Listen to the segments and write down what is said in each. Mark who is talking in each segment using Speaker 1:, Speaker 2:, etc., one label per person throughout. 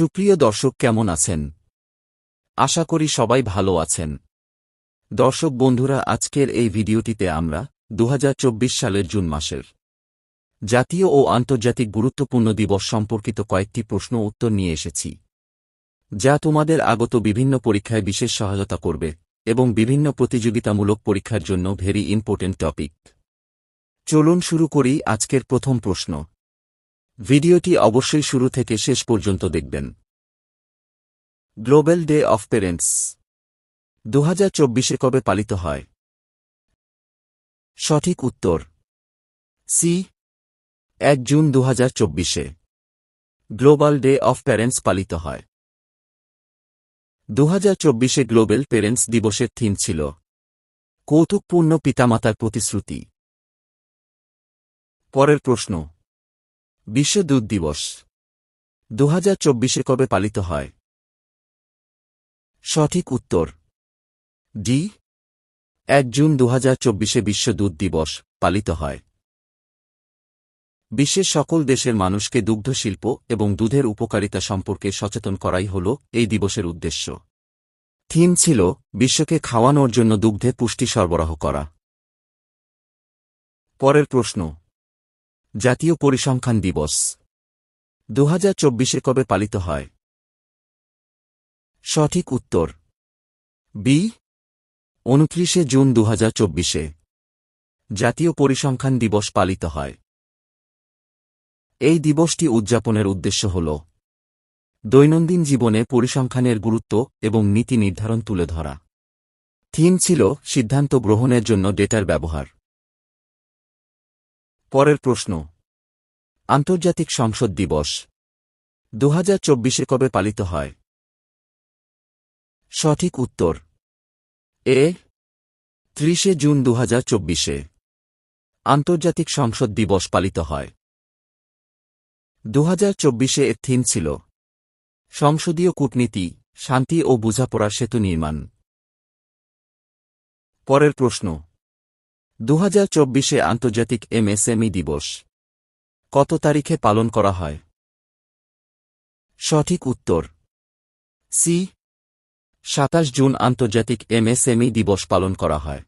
Speaker 1: সুপ্রিয় দর্শক, কেমন আছেন? আশা করি সবাই ভালো আছেন। দর্শক বন্ধুরা, আজকের এই ভিডিওটিতে আমরা দু হাজার চব্বিশ সালের জুন মাসের জাতীয় ও আন্তর্জাতিক গুরুত্বপূর্ণ দিবস সম্পর্কিত কয়েকটি প্রশ্ন উত্তর নিয়ে এসেছি, যা তোমাদের আগত বিভিন্ন পরীক্ষায় বিশেষ সহায়তা করবে এবং বিভিন্ন প্রতিযোগিতামূলক পরীক্ষার জন্য ভেরি ইম্পর্টেন্ট টপিক চলুন শুরু করি আজকের প্রথম প্রশ্ন। ভিডিওটি অবশ্যই শুরু থেকে শেষ পর্যন্ত দেখবেন। গ্লোবাল ডে অফ পেরেন্টস দু হাজার চব্বিশে কবে পালিত হয়? সঠিক উত্তর। সি। এক জুন দু হাজার চব্বিশে। গ্লোবাল ডে অফ প্যারেন্টস পালিত হয়। দু হাজার চব্বিশে গ্লোবাল পেরেন্টস দিবসের থিম ছিল কৌতুকপূর্ণ পিতামাতার প্রতিশ্রুতি। পরের প্রশ্ন। বিশ্ব দুধ দিবস। দু হাজার চব্বিশে কবে পালিত হয়? সঠিক উত্তর। ডি। এক জুন দু হাজার চব্বিশে বিশ্ব দুধ দিবস পালিত হয়। বিশ্বের সকল দেশের মানুষকে দুগ্ধশিল্প এবং দুধের উপকারিতা সম্পর্কে সচেতন করাই হল এই দিবসের উদ্দেশ্য। থিম ছিল বিশ্বকে খাওয়ানোর জন্য দুগ্ধে পুষ্টি সরবরাহ করা। পরের প্রশ্ন। জাতীয় পরিসংখ্যান দিবস। দু হাজার চব্বিশে কবে পালিত হয়? সঠিক উত্তর। বি। উনত্রিশে জুন দু হাজার চব্বিশে। জাতীয় পরিসংখ্যান দিবস পালিত হয়। এই দিবসটি উদযাপনের উদ্দেশ্য হল দৈনন্দিন জীবনে পরিসংখ্যানের গুরুত্ব এবং নীতি নির্ধারণ তুলে ধরা। থিম ছিল সিদ্ধান্ত গ্রহণের জন্য ডেটার ব্যবহার। পরের প্রশ্ন। আন্তর্জাতিক সংসদ দিবস। দু হাজার চব্বিশে কবে পালিত হয়? সঠিক উত্তর। এ, ত্রিশে জুন দু হাজার চব্বিশে। আন্তর্জাতিক সংসদ দিবস পালিত হয়। দু হাজার চব্বিশে এর থিম ছিল, সংসদীয় কূটনীতি, শান্তি ও বোঝাপড়ার সেতু নির্মাণ। পরের প্রশ্ন দু হাজার চব্বিশে আন্তর্জাতিক এমএসএমই দিবস। কত তারিখে পালন করা হয়? সঠিক উত্তর। সি। সাতাশ জুন আন্তর্জাতিক এমএসএমই দিবস পালন করা হয়।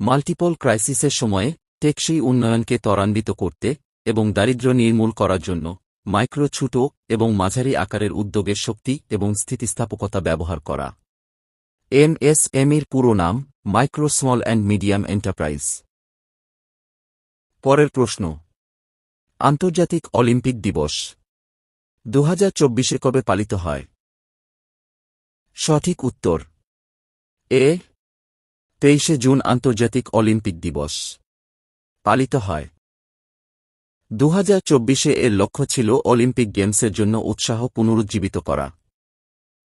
Speaker 1: মাল্টিপল ক্রাইসিসের সময়ে টেকসই উন্নয়নকে ত্বরান্বিত করতে এবং দারিদ্র্য নির্মূল করার জন্য মাইক্রো ছোট এবং মাঝারি আকারের উদ্যোগের শক্তি এবং স্থিতিস্থাপকতা ব্যবহার করা। এমএসএমইর পুরো নাম micro small and medium enterprise পরের প্রশ্ন। আন্তর্জাতিক অলিম্পিক দিবস। দু হাজার চব্বিশে কবে পালিত হয়? সঠিক উত্তর। এ, তেইশে জুন আন্তর্জাতিক অলিম্পিক দিবস। পালিত হয়। দু হাজার চব্বিশে এর লক্ষ্য ছিল অলিম্পিক গেমসের জন্য উৎসাহ পুনরুজ্জীবিত করা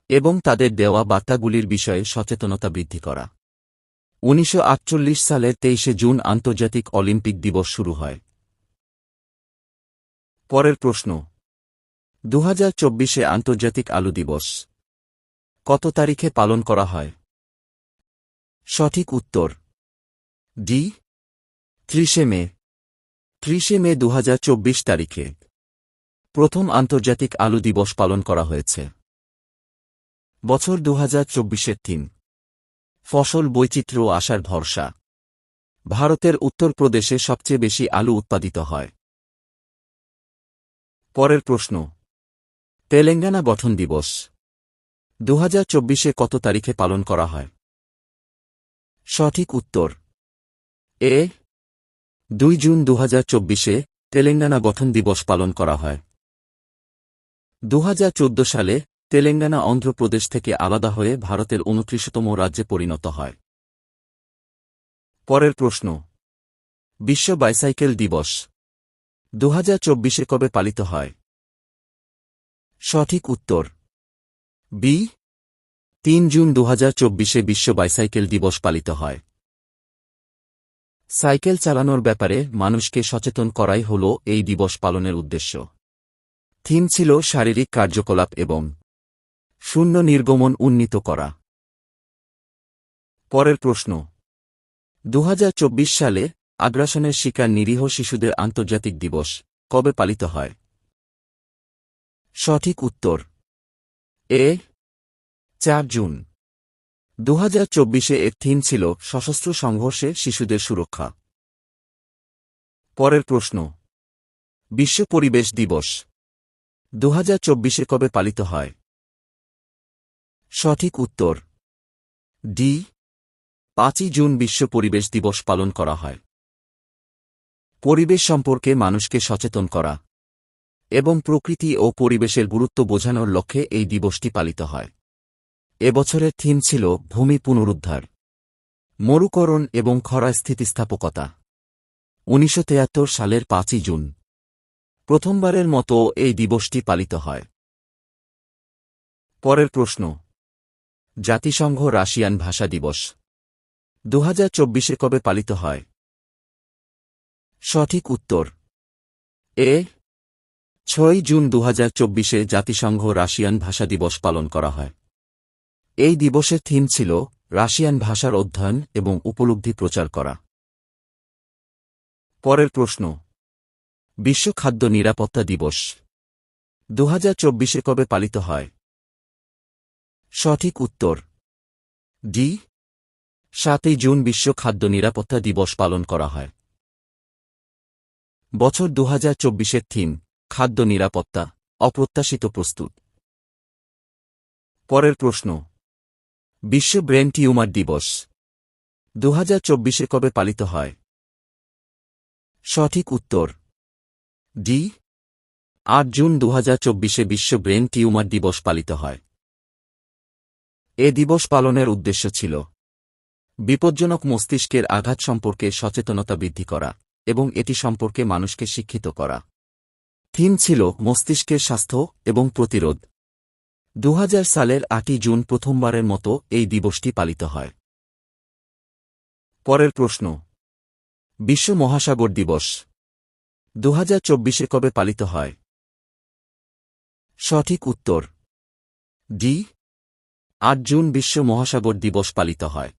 Speaker 1: এবং তাদের দেওয়া বার্তাগুলির বিষয়ে সচেতনতা বৃদ্ধি করা। উনিশশো সালের তেইশে জুন আন্তর্জাতিক অলিম্পিক দিবস শুরু হয়। পরের প্রশ্ন। দু হাজার চব্বিশে আন্তর্জাতিক আলু দিবস। কত তারিখে পালন করা হয়? সঠিক উত্তর। ডি। ত্রিশে মে। ত্রিশে মে দু হাজার চব্বিশ তারিখে। প্রথম আন্তর্জাতিক আলু দিবস পালন করা হয়েছে। বছর দু হাজার চব্বিশের থিম। ফসল বৈচিত্র্য আসার ভরসা। ভারতের উত্তরপ্রদেশে সবচেয়ে বেশি আলু উৎপাদিত হয়। পরের প্রশ্ন। তেলেঙ্গানা গঠন দিবস। দু হাজার কত তারিখে পালন করা হয়? সঠিক উত্তর। এ। দুই জুন দু হাজার চব্বিশে তেলেঙ্গানা গঠন দিবস পালন করা হয়। দু হাজার চৌদ্দ সালে তেলেঙ্গানা অন্ধ্রপ্রদেশ থেকে আলাদা হয়ে ভারতের উনত্রিশতম রাজ্যে পরিণত হয়। পরের প্রশ্ন। বিশ্ব বাইসাইকেল দিবস। দু হাজার চব্বিশে কবে পালিত হয়? সঠিক উত্তর। বি। তিন জুন দু হাজার চব্বিশে বিশ্ব বাইসাইকেল দিবস পালিত হয়। সাইকেল চালানোর ব্যাপারে মানুষকে সচেতন করাই হল এই দিবস পালনের উদ্দেশ্য। থিম ছিল শারীরিক কার্যকলাপ এবং শূন্য নির্গমন উন্নীত করা। পরের প্রশ্ন। দু হাজার চব্বিশ সালে আগ্রাসনের শিকার নিরীহ শিশুদের আন্তর্জাতিক দিবস কবে পালিত হয়? সঠিক উত্তর। এ। চার জুন। দু হাজার চব্বিশে এর থিম ছিল সশস্ত্র সংঘর্ষে শিশুদের সুরক্ষা। পরের প্রশ্ন। বিশ্ব পরিবেশ দিবস। দু হাজার চব্বিশে কবে পালিত হয়? সঠিক উত্তর। ডি পাঁচই জুন বিশ্ব পরিবেশ দিবস পালন করা হয়। পরিবেশ সম্পর্কে মানুষকে সচেতন করা এবং প্রকৃতি ও পরিবেশের গুরুত্ব বোঝানোর লক্ষ্যে এই দিবসটি পালিত হয়। এবছরের থিম ছিল ভূমি পুনরুদ্ধার, মরুকরণ এবং খরা স্থিতিস্থাপকতা। উনিশশো সালের পাঁচই জুন। প্রথমবারের মতো এই দিবসটি পালিত হয়। পরের প্রশ্ন। জাতিসংঘ রাশিয়ান ভাষা দিবস। দু হাজার চব্বিশে কবে পালিত হয়? সঠিক উত্তর। এ, ছয় জুন দু হাজার চব্বিশে জাতিসংঘ রাশিয়ান ভাষা দিবস পালন করা হয়। এই দিবসের থিম ছিল রাশিয়ান ভাষার অধ্যয়ন এবং উপলব্ধি প্রচার করা। পরের প্রশ্ন, বিশ্ব খাদ্য নিরাপত্তা দিবস। দু হাজার চব্বিশে কবে পালিত হয়? সঠিক উত্তর। ডি। সাতই জুন বিশ্ব খাদ্য নিরাপত্তা দিবস পালন করা হয়। বছর দু হাজার চব্বিশের থিম, খাদ্য নিরাপত্তা, অপ্রত্যাশিত প্রস্তুত। পরের প্রশ্ন। বিশ্ব ব্রেন টিউমার দিবস দু হাজার চব্বিশে কবে পালিত হয়? সঠিক উত্তর। ডি। আট জুন দু হাজার চব্বিশে বিশ্ব ব্রেন টিউমার দিবস পালিত হয়। এ দিবস পালনের উদ্দেশ্য ছিল বিপজ্জনক মস্তিষ্কের আঘাত সম্পর্কে সচেতনতা বৃদ্ধি করা এবং এটি সম্পর্কে মানুষকে শিক্ষিত করা। থিম ছিল মস্তিষ্কের স্বাস্থ্য এবং প্রতিরোধ। দু হাজার সালের আটই জুন প্রথমবারের মতো এই দিবসটি পালিত হয়। পরের প্রশ্ন। বিশ্ব মহাসাগর দিবস। দু হাজার চব্বিশে কবে পালিত হয়? সঠিক উত্তর। ডি আট জুন বিশ্ব মহাসাগর দিবস পালিত হয়।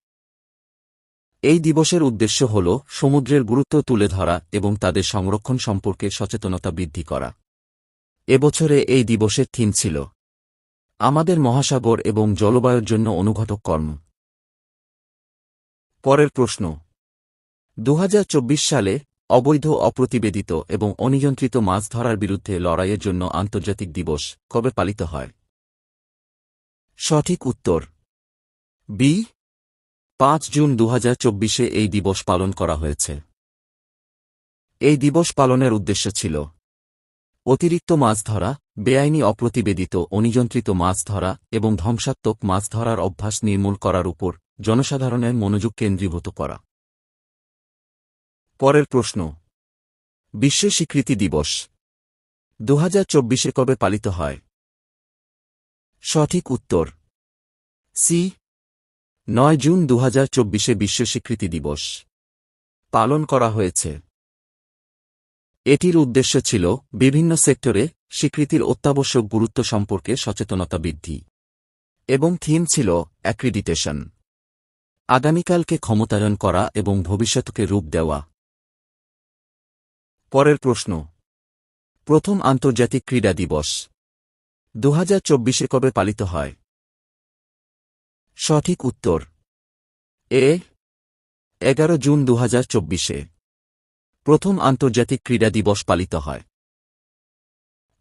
Speaker 1: এই দিবসের উদ্দেশ্য হল সমুদ্রের গুরুত্ব তুলে ধরা এবং তাদের সংরক্ষণ সম্পর্কে সচেতনতা বৃদ্ধি করা। এবছরে এই দিবসের থিম ছিল, আমাদের মহাসাগর এবং জলবায়ুর জন্য অনুঘটক কর্ম। পরের প্রশ্ন দু হাজার চব্বিশ সালে অবৈধ, অপ্রতিবেদিত এবং অনিয়ন্ত্রিত মাছ ধরার বিরুদ্ধে লড়াইয়ের জন্য আন্তর্জাতিক দিবস কবে পালিত হয়? সঠিক উত্তর। বি পাঁচ জুন দু চব্বিশে এই দিবস পালন করা হয়েছে। এই দিবস পালনের উদ্দেশ্য ছিল অতিরিক্ত মাছ ধরা, বেআইনি অপ্রতিবেদিত, অনিযন্ত্রিত মাছ ধরা এবং ধ্বংসাত্মক মাছ ধরার অভ্যাস নির্মূল করার উপর জনসাধারণের মনোযোগ কেন্দ্রীভূত করা। পরের প্রশ্ন। বিশ্ব স্বীকৃতি দিবস। দু হাজার কবে পালিত হয়? সঠিক উত্তর। সি। নয় জুন দু হাজার চব্বিশে বিশ্ব স্বীকৃতি দিবস। পালন করা হয়েছে। এটির উদ্দেশ্য ছিল বিভিন্ন সেক্টরে স্বীকৃতির অত্যাবশ্যক গুরুত্ব সম্পর্কে সচেতনতা বৃদ্ধি এবং থিম ছিল অ্যাক্রিডিটেশন। আগামীকালকে ক্ষমতায়ন করা এবং ভবিষ্যৎকে রূপ দেওয়া। পরের প্রশ্ন। প্রথম আন্তর্জাতিক ক্রীড়া দিবস। দু হাজার চব্বিশে কবে পালিত হয়? সঠিক উত্তর। এ, এগারো জুন দু হাজার চব্বিশে। প্রথম আন্তর্জাতিক ক্রীড়া দিবস পালিত হয়।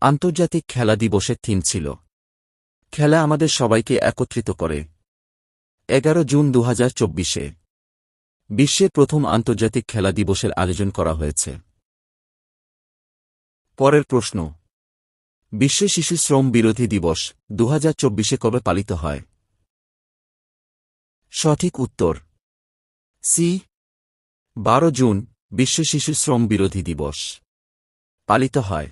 Speaker 1: আন্তর্জাতিক খেলা দিবসের থিম ছিল, খেলা আমাদের সবাইকে একত্রিত করে। এগারো জুন দু হাজার চব্বিশে, বিশ্বের প্রথম আন্তর্জাতিক খেলা দিবসের আয়োজন করা হয়েছে। পরের প্রশ্ন বিশ্ব শিশু শ্রম বিরোধী দিবস দু হাজার কবে পালিত হয়? সঠিক উত্তর। সি। বারো জুন, বিশ্ব শিশু শ্রম বিরোধী দিবস। পালিত হয়।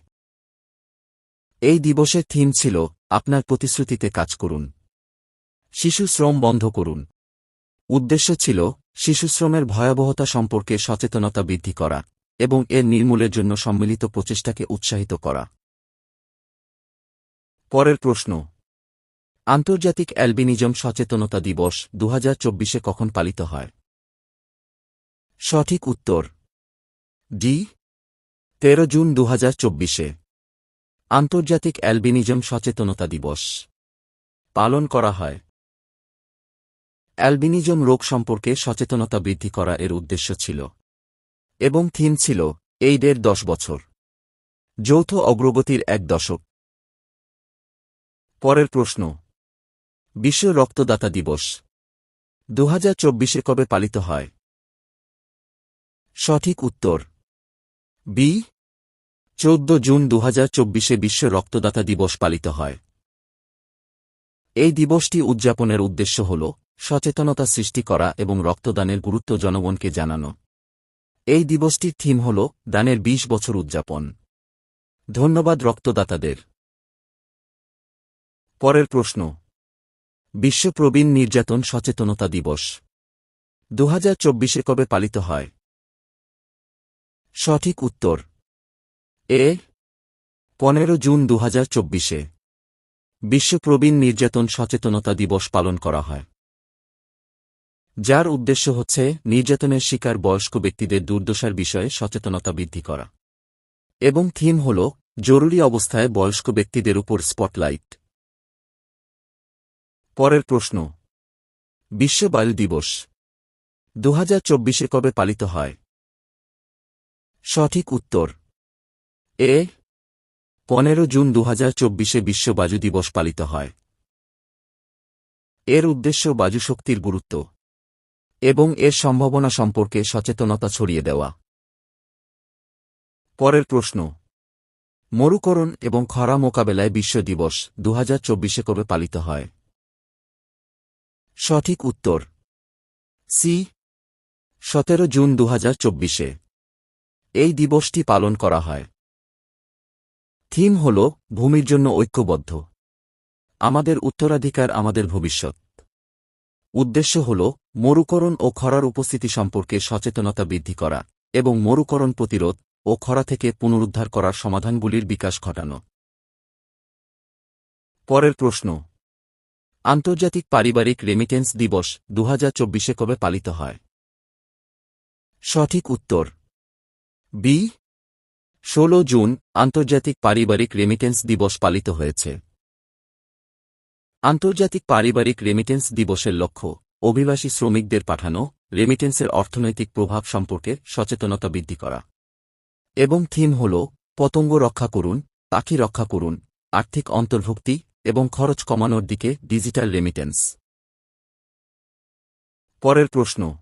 Speaker 1: এই দিবসের থিম ছিল, আপনার প্রতিশ্রুতিতে কাজ করুন। শিশু শ্রম বন্ধ করুন। উদ্দেশ্য ছিল শিশুশ্রমের ভয়াবহতা সম্পর্কে সচেতনতা বৃদ্ধি করা এবং এর নির্মূলের জন্য সম্মিলিত প্রচেষ্টাকে উৎসাহিত করা। পরের প্রশ্ন। আন্তর্জাতিক অ্যালবিনিজম সচেতনতা দিবস দু হাজার কখন পালিত হয়? সঠিক উত্তর। ডি, তেরো জুন দু হাজার আন্তর্জাতিক অ্যালবিনিজম সচেতনতা দিবস। পালন করা হয়। অ্যালবিনিজম রোগ সম্পর্কে সচেতনতা বৃদ্ধি করা এর উদ্দেশ্য ছিল এবং থিম ছিল এই এইডের দশ বছর। যৌথ অগ্রগতির এক দশক। পরের প্রশ্ন। বিশ্ব রক্তদাতা দিবস। দু হাজার চব্বিশে কবে পালিত হয়? সঠিক উত্তর। বি। চৌদ্দ জুন দু হাজার চব্বিশে বিশ্ব রক্তদাতা দিবস পালিত হয়। এই দিবসটি উদযাপনের উদ্দেশ্য হল সচেতনতা সৃষ্টি করা এবং রক্তদানের গুরুত্ব জনগণকে জানানো। এই দিবসটির থিম হল দানের ২০ বছর উদযাপন। ধন্যবাদ রক্তদাতাদের। পরের প্রশ্ন। বিশ্ব প্রবীণ নির্যাতন সচেতনতা দিবস। দু হাজার চব্বিশে কবে পালিত হয়? সঠিক উত্তর। এ, পনেরো জুন দু হাজার চব্বিশে। বিশ্ব প্রবীণ নির্যাতন সচেতনতা দিবস পালন করা হয়। যার উদ্দেশ্য হচ্ছে নির্যাতনের শিকার বয়স্ক ব্যক্তিদের দুর্দশার বিষয়ে সচেতনতা বৃদ্ধি করা। এবং থিম হল, জরুরি অবস্থায় বয়স্ক ব্যক্তিদের উপর স্পটলাইট। পরের প্রশ্ন। বিশ্ব বায়ু দিবস। দু হাজার চব্বিশে কবে পালিত হয়? সঠিক উত্তর। এ, পনেরো জুন দু হাজার চব্বিশে বিশ্ব বায়ু দিবস পালিত হয়। এর উদ্দেশ্য বায়ু শক্তির গুরুত্ব এবং এর সম্ভাবনা সম্পর্কে সচেতনতা ছড়িয়ে দেওয়া। পরের প্রশ্ন, মরুকরণ এবং খরা মোকাবেলায় বিশ্ব দিবস দু হাজার কবে পালিত হয়? সঠিক উত্তর। সি, সতেরো জুন দু চব্বিশে। এই দিবসটি পালন করা হয়। থিম হল, ভূমির জন্য ঐক্যবদ্ধ। আমাদের উত্তরাধিকার আমাদের ভবিষ্যৎ। উদ্দেশ্য হল, মরুকরণ ও খরার উপস্থিতি সম্পর্কে সচেতনতা বৃদ্ধি করা এবং মরুকরণ প্রতিরোধ ও খরা থেকে পুনরুদ্ধার করার সমাধানগুলির বিকাশ ঘটানো। পরের প্রশ্ন আন্তর্জাতিক পারিবারিক রেমিটেন্স দিবস দু হাজার চব্বিশে কবে পালিত হয়? সঠিক উত্তর। বি, ষোলো জুন আন্তর্জাতিক পারিবারিক রেমিটেন্স দিবস পালিত হয়েছে। আন্তর্জাতিক পারিবারিক রেমিটেন্স দিবসের লক্ষ্য, অভিবাসী শ্রমিকদের পাঠানো রেমিটেন্সের অর্থনৈতিক প্রভাব সম্পর্কে সচেতনতা বৃদ্ধি করা। এবং থিম হল, পতঙ্গ রক্ষা করুন, পাখি রক্ষা করুন, আর্থিক অন্তর্ভুক্তি এবং খরচ কমানোর দিকে ডিজিটাল রেমিটেন্স। পরের প্রশ্ন।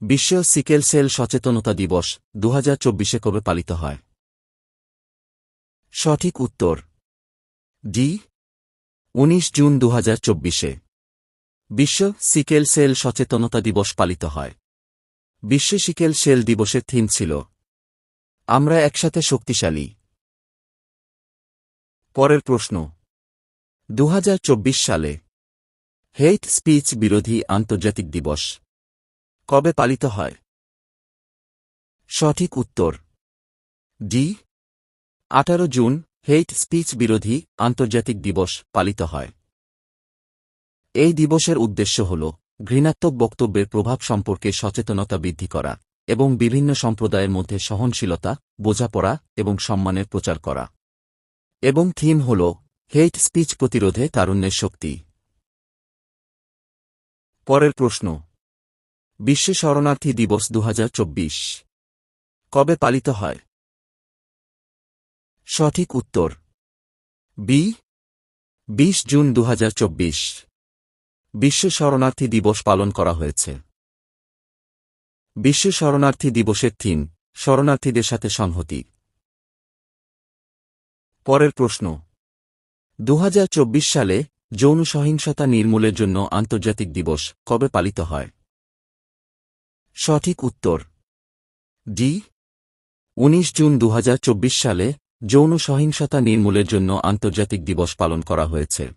Speaker 1: বিশ্ব সিকেল সেল সচেতনতা দিবস দু হাজার চব্বিশে কবে পালিত হয়? সঠিক উত্তর। ডি। উনিশ জুন দু হাজার চব্বিশে। বিশ্ব সিকেল সেল সচেতনতা দিবস পালিত হয়। বিশ্ব সিকেল সেল দিবসের থিম ছিল, আমরা একসাথে শক্তিশালী। পরের প্রশ্ন। দু হাজার চব্বিশ সালে হেইট স্পিচ বিরোধী আন্তর্জাতিক দিবস কবে পালিত হয়? সঠিক উত্তর ডি আঠারো জুন, হেইট স্পিচ বিরোধী আন্তর্জাতিক দিবস পালিত হয়। এই দিবসের উদ্দেশ্য হল ঘৃণাত্মক বক্তব্যের প্রভাব সম্পর্কে সচেতনতা বৃদ্ধি করা এবং বিভিন্ন সম্প্রদায়ের মধ্যে সহনশীলতা, বোঝাপড়া এবং সম্মানের প্রচার করা। এবং থিম হল হেইট স্পিচ প্রতিরোধে তারুণ্যের শক্তি। পরের প্রশ্ন। বিশ্ব শরণার্থী দিবস দু হাজার চব্বিশ। কবে পালিত হয়? সঠিক উত্তর। বি। বিশ জুন দু বিশ্ব শরণার্থী দিবস পালন করা হয়েছে। বিশ্ব শরণার্থী দিবসের থিম, শরণার্থীদের সাথে সংহতি। পরের প্রশ্ন। দু হাজার চব্বিশ সালে যৌন সহিংসতা নির্মূলের জন্য আন্তর্জাতিক দিবস কবে পালিত হয়? সঠিক উত্তর। ডি। উনিশ জুন দু হাজার চব্বিশ সালে যৌন সহিংসতা নির্মূলের জন্য আন্তর্জাতিক দিবস পালন করা হয়েছে।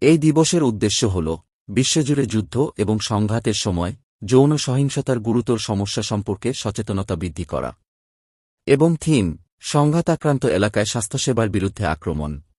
Speaker 1: এই দিবসের উদ্দেশ্য হল বিশ্বজুড়ে যুদ্ধ এবং সংঘাতের সময় যৌন সহিংসতার গুরুতর সমস্যা সম্পর্কে সচেতনতা বৃদ্ধি করা। এবং থিম সংঘাতাক্রান্ত এলাকায় স্বাস্থ্যসেবার বিরুদ্ধে আক্রমণ।